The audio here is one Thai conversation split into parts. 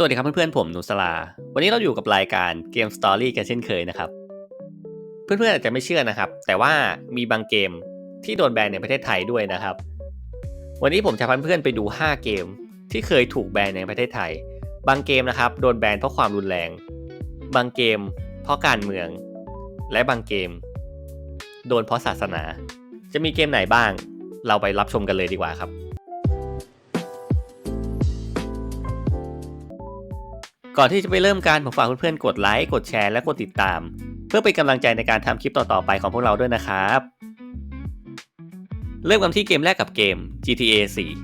สวัสดีครับเพื่อนๆผมนุสลา วันนี้เราอยู่กับรายการเกมสตอรี่กันเช่นเคยนะครับ เพื่อนๆอาจจะไม่เชื่อนะครับ แต่ว่ามีบางเกมที่โดนแบนในประเทศไทยด้วยนะครับ วันนี้ผมจะพาเพื่อนๆไปดู 5 เกม ที่เคยถูกแบนในประเทศไทย บางเกมนะครับโดนแบนเพราะความรุนแรง บางเกม เพราะการเมือง และบางเกม โดนเพราะศาสนา จะมีเกมไหนบ้าง เราไปรับชมกันเลยดีกว่าครับ ก่อนที่จะไปเริ่มการผมฝากเพื่อนๆกดไลค์กดแชร์และกดติดตาม เพื่อเป็นกำลังใจในการทำคลิปต่อๆไปของพวกเราด้วยนะครับ เริ่มกันที่เกมแรกกับเกม GTA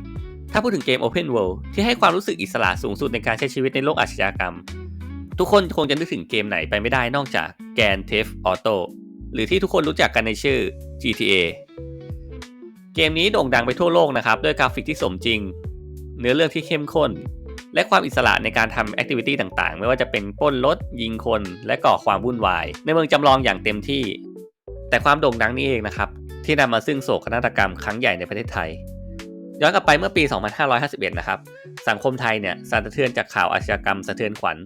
4 ถ้าพูดถึงเกม Open World ที่ให้ความรู้สึกอิสระสูงสุดในการใช้ชีวิตในโลกอาชญากรรม ทุกคนคงจะนึกถึงเกมไหนไปไม่ได้นอกจาก Grand Theft Auto หรือที่ทุกคนรู้จักกันในชื่อ GTA เกมนี้โด่งดังไปทั่วโลกนะครับด้วยกราฟิกที่สมจริง เนื้อเรื่องที่เข้มข้น และความอิสระในการทำแอคทิวิตี้ต่างๆ ไม่ว่าจะเป็นปล้นรถยิงคนและก่อความวุ่นวาย ในเมืองจำลองอย่างเต็มที่ แต่ความโด่งดังนี้เองนะครับ ที่นำมาซึ่งโศกนาฏกรรมครั้งใหญ่ในประเทศไทย ย้อนกลับไปเมื่อปี 2551 นะครับ สังคมไทยเนี่ยสั่นสะเทือนจากข่าวอาชญากรรมสะเทือนขวัญ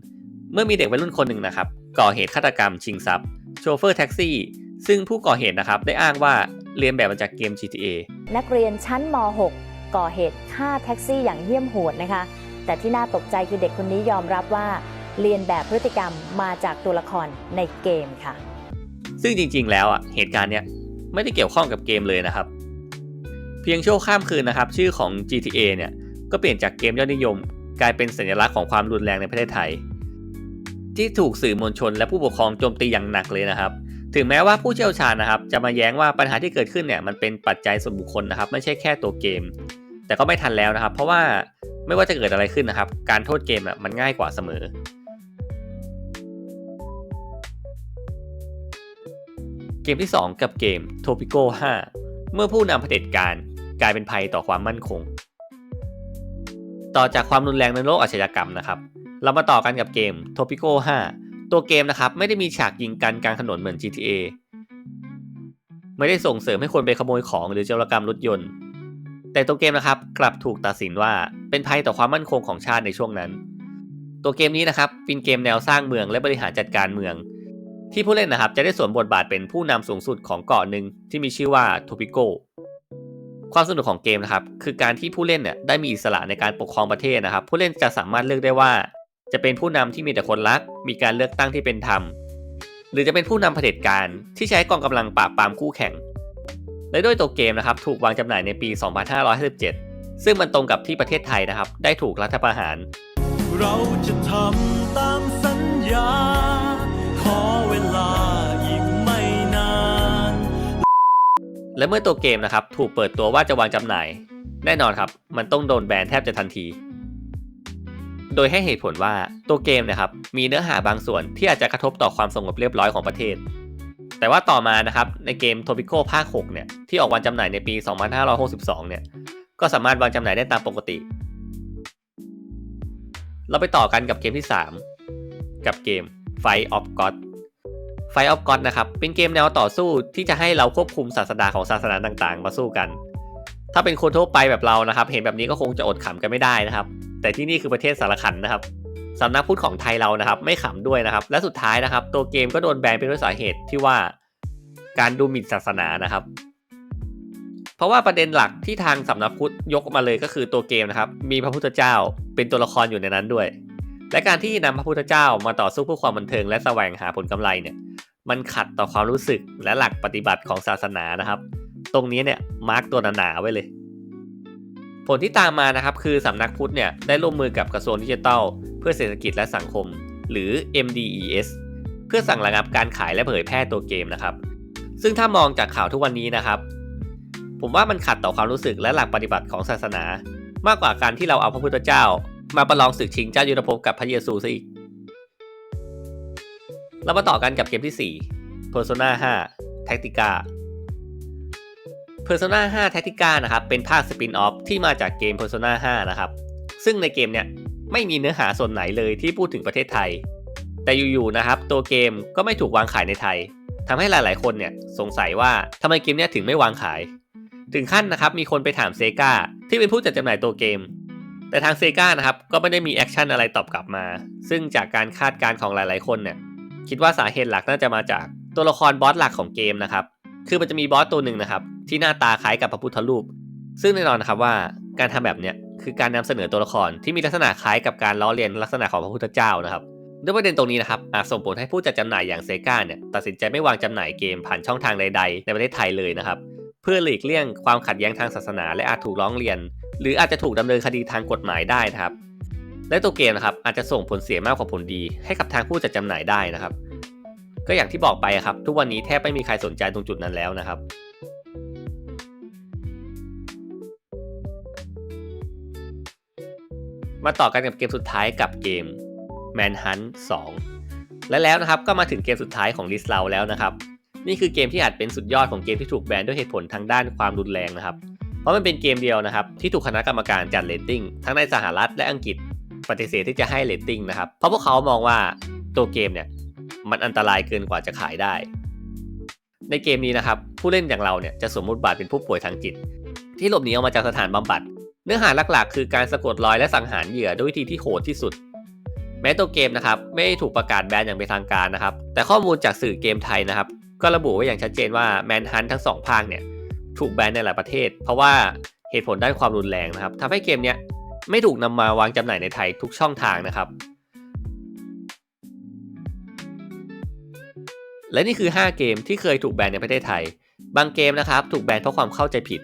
เมื่อมีเด็กวัยรุ่นคนหนึ่งนะครับก่อเหตุฆาตกรรมชิงทรัพย์โชเฟอร์แท็กซี่ ซึ่งผู้ก่อเหตุนะครับได้อ้างว่าเรียนแบบมาจากเกม GTA นักเรียนชั้นม .6 ก่อเหตุฆ่าแท็กซี่อย่างเหี้ยมโหดนะคะ แต่ที่น่าตกใจคือเด็กคนนี้ยอมรับว่า เรียนแบบพฤติกรรมมาจากตัวละครในเกมค่ะ ซึ่งจริงๆ แล้วอะเหตุการณ์เนี้ยไม่ได้เกี่ยวข้องกับเกมเลยนะครับ เพียงชั่วข้ามคืนนะครับ ชื่อของ GTA เนี่ยก็เปลี่ยนจากเกมยอดนิยม กลายเป็นสัญลักษณ์ของความรุนแรงในประเทศไทย ที่ถูกสื่อมวลชนและผู้ปกครองโจมตีอย่างหนักเลยนะครับ ถึงแม้ว่าผู้เชี่ยวชาญนะครับ จะมาแย้งว่าปัญหาที่เกิดขึ้นเนี่ยมันเป็นปัจจัยส่วนบุคคลนะครับ ไม่ใช่แค่ตัวเกม แต่ก็ไม่ทันแล้วนะครับ เพราะว่า ไม่ว่าจะเกิดอะไรขึ้นนะครับ การโทษเกมอะมันง่ายกว่าเสมอ เกมที่ 2 กับเกม Topico 5 เมื่อผู้นำเผด็จการกลายเป็นภัยต่อความมั่นคง ต่อจากความรุนแรงในโลกอาชญากรรมนะครับ เรามาต่อกันกับเกม Topico 5 ตัวเกมนะครับไม่ได้มีฉากยิงกันกลางถนนเหมือน GTA ไม่ได้ส่งเสริมให้คนไปขโมยของหรือโจรกรรมรถยนต์ แต่ตัวเกมนะครับกลับถูกตัดสินว่าเป็นภัยต่อความมั่นคงของชาติในช่วงนั้น ตัวเกมนี้นะครับเป็นเกมแนวสร้างเมืองและบริหารจัดการเมือง ที่ผู้เล่นนะครับจะได้สวมบทบาทเป็นผู้นำสูงสุดของเกาะหนึ่งที่มีชื่อว่าโทปิโกความสนุกของเกมนะครับคือการที่ผู้เล่นเนี่ยได้มีอิสระในการปกครองประเทศนะครับ ผู้เล่นจะสามารถเลือกได้ว่า จะเป็นผู้นำที่มีแต่คนรัก มีการเลือกตั้งที่เป็นธรรม หรือจะเป็นผู้นำเผด็จการที่ใช้กองกำลังปราบปรามคู่แข่ง และด้วยตัวเกมนะครับถูกวางจำหน่ายในปี 2557 ซึ่งมันตรงกับที่ประเทศไทยนะครับ ได้ถูกรัฐประหาร เราจะทำตามสัญญา ขอเวลาอีกไม่นาน และเมื่อตัวเกมนะครับถูกเปิดตัวว่าจะวางจำหน่าย แน่นอนครับ มันต้องโดนแบนแทบจะทันที โดยให้เหตุผลว่าตัวเกมนะครับมีเนื้อหาบางส่วนที่อาจจะกระทบต่อความสงบเรียบร้อยของประเทศ แต่ว่าต่อมานะครับในเกม Topico ภาค 6 เนี่ย ที่ออกวางจำหน่ายในปี 2562 เนี่ย ก็สามารถวางจำหน่ายได้ตามปกติ เราไปต่อกันกับเกมที่ 3 กับเกม Fight of God Fight of God นะครับ เป็นเกมแนวต่อสู้ที่จะให้เราควบคุมศาสดาของศาสนาต่างๆ มาสู้กัน ถ้าเป็นคนทั่วไปแบบเรานะครับ เห็นแบบนี้ก็คงจะอดขำกันไม่ได้นะครับ แต่ที่นี่คือประเทศสารคันนะครับ สำนักพุทธของไทยเรานะครับ ไม่ขำด้วยนะครับ และสุดท้ายนะครับ ตัวเกมก็โดนแบนไปด้วยสาเหตุที่ว่าการดูหมิ่นศาสนานะครับ เพราะว่าประเด็นหลักที่ทางสำนักพุทธยกมาเลยก็คือตัวเกมนะครับ มีพระพุทธเจ้าเป็นตัวละครอยู่ในนั้นด้วย และการที่นำพระพุทธเจ้ามาต่อสู้เพื่อความบันเทิงและแสวงหาผลกำไรเนี่ย มันขัดต่อความรู้สึกและหลักปฏิบัติของศาสนานะครับ ตรงนี้เนี่ยมาร์กตัวหนาๆไว้เลย ผลที่ตามมานะครับ คือสำนักพุทธเนี่ยได้ร่วมมือกับกระทรวงดิจิทัล เพื่อเศรษฐกิจและสังคม หรือ MDES เพื่อสั่งระงับการขายและเผยแพร่ตัวเกมนะครับ ซึ่งถ้ามองจากข่าวทุกวันนี้นะครับ ผมว่ามันขัดต่อความรู้สึกและหลักปฏิบัติของศาสนา มากกว่าการที่เราเอาพระพุทธเจ้า มาประลองศึกชิงเจ้ายุทธภพกับพระเยซูซะอีก เรามาต่อกันกับเกมที่ 4 Persona 5 Tactica Persona 5 Tactica นะครับเป็นภาคสปินออฟที่มาจากเกม Persona 5 นะครับ ซึ่งในเกมเนี่ย ไม่มีเนื้อหาส่วนไหนเลยที่พูดถึงประเทศไทย แต่อยู่ๆนะครับ ตัวเกมก็ไม่ถูกวางขายในไทยทำให้หลายๆ คนเนี่ยสงสัยว่าทำไมเกมเนี้ยถึงไม่วางขาย ถึงขั้นนะครับมีคนไปถามเซกาที่เป็นผู้จัดจำหน่ายตัวเกม แต่ทางเซกานะครับก็ไม่ได้มีแอคชั่นอะไรตอบกลับมา ซึ่งจากการคาดการณ์ของหลาย ๆ คนเนี่ยคิดว่าสาเหตุหลักน่าจะมาจากตัวละครบอสหลักของเกมนะครับคือมันจะมีบอสตัวหนึ่งนะครับที่หน้าตาคล้ายกับพระพุทธรูป ซึ่งแน่นอนนะครับว่าการทำแบบเนี้ย คือการนำเสนอตัวละครที่มีลักษณะคล้ายกับการล้อเลียนลักษณะของพระพุทธเจ้านะครับด้วยประเด็นตรงนี้นะครับอาจส่งผลให้ผู้จัดจำหน่ายอย่างเซกาเนี่ยตัดสินใจไม่วางจำหน่ายเกมผ่านช่องทางใด ๆ ในประเทศไทยเลยนะครับ เพื่อหลีกเลี่ยงความขัดแย้งทางศาสนา และอาจถูกร้องเรียน หรืออาจจะถูกดำเนินคดีทางกฎหมายได้นะครับ และตัวเกมนะครับอาจจะส่งผลเสียมากกว่าผลดีให้กับทางผู้จัดจำหน่ายได้นะครับ ก็อย่างที่บอกไปครับ ทุกวันนี้แทบไม่มีใครสนใจตรงจุดนั้นแล้วนะครับ มาต่อกันกับเกมสุดท้ายกับเกม Manhunt 2 และแล้วนะครับก็มาถึงเกมสุดท้ายของลิสเราแล้วนะครับ นี่คือเกมที่อาจเป็นสุดยอดของเกมที่ถูกแบนด้วยเหตุผลทางด้านความรุนแรงนะครับ เพราะมันเป็นเกมเดียวนะครับ ที่ถูกคณะกรรมการจัดเรตติ้งทั้งในสหรัฐและอังกฤษปฏิเสธที่จะให้เรตติ้งนะครับ เพราะพวกเขามองว่าตัวเกมเนี่ยมันอันตรายเกินกว่าจะขายได้ ในเกมนี้นะครับผู้เล่นอย่างเราเนี่ยจะสวมบทบาทเป็นผู้ป่วยทางจิต ที่หลบหนีออกมาจากสถานบำบัด เนื้อหาหลักๆ คือการสะกดรอยและสังหารเหยื่อด้วยวิธีที่โหดที่สุด แม้ตัวเกมนะครับไม่ถูกประกาศแบนอย่างเป็นทางการนะครับ แต่ข้อมูลจากสื่อเกมไทยนะครับ ก็ระบุไว้อย่างชัดเจนว่าแมนฮันทั้งสองภาคเนี่ยถูกแบนในหลายประเทศ เพราะว่าเหตุผลด้านความรุนแรงนะครับทำให้เกมเนี้ยไม่ถูกนำมาวางจำหน่ายในไทยทุกช่องทางนะครับ และนี่คือ 5 เกมที่เคยถูกแบนในประเทศไทย บางเกมนะครับ ถูกแบนเพราะความเข้าใจผิด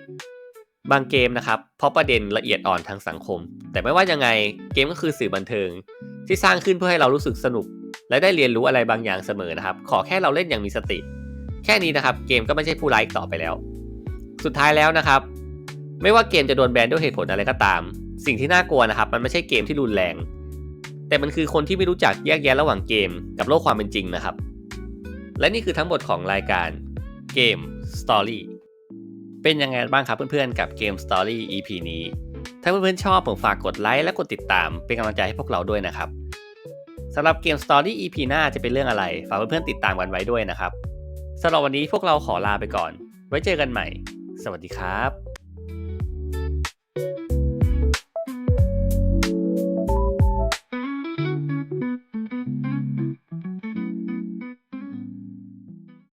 บางเกมนะครับ เพราะประเด็นละเอียดอ่อนทางสังคม แต่ไม่ว่ายังไงเกมก็คือสื่อบันเทิง ที่สร้างขึ้นเพื่อให้เรารู้สึกสนุก และได้เรียนรู้อะไรบางอย่างเสมอนะครับ ขอแค่เราเล่นอย่างมีสติ แค่นี้นะครับเกมก็ไม่ใช่ผู้ร้ายต่อไปแล้ว สุดท้ายแล้วนะครับ ไม่ว่าเกมจะโดนแบนด้วยเหตุผลอะไรก็ตาม สิ่งที่น่ากลัวนะครับ มันไม่ใช่เกมที่รุนแรง แต่มันคือคนที่ไม่รู้จักแยกแยะระหว่างเกม กับโลกความเป็นจริงนะครับ และนี่คือทั้งหมดของรายการเกม Story เป็นยังไงบ้างครับเพื่อนๆ กับเกม Story EP นี้ ถ้าเพื่อนๆชอบผมฝากกดไลค์และกดติดตามเป็นกำลังใจให้พวกเราด้วยนะครับสำหรับเกม Story EP หน้าจะเป็นเรื่องอะไร ฝากเพื่อนๆติดตามกันไว้ด้วยนะครับสำหรับวันนี้พวกเราขอลาไปก่อน ไว้เจอกันใหม่ สวัสดีครับ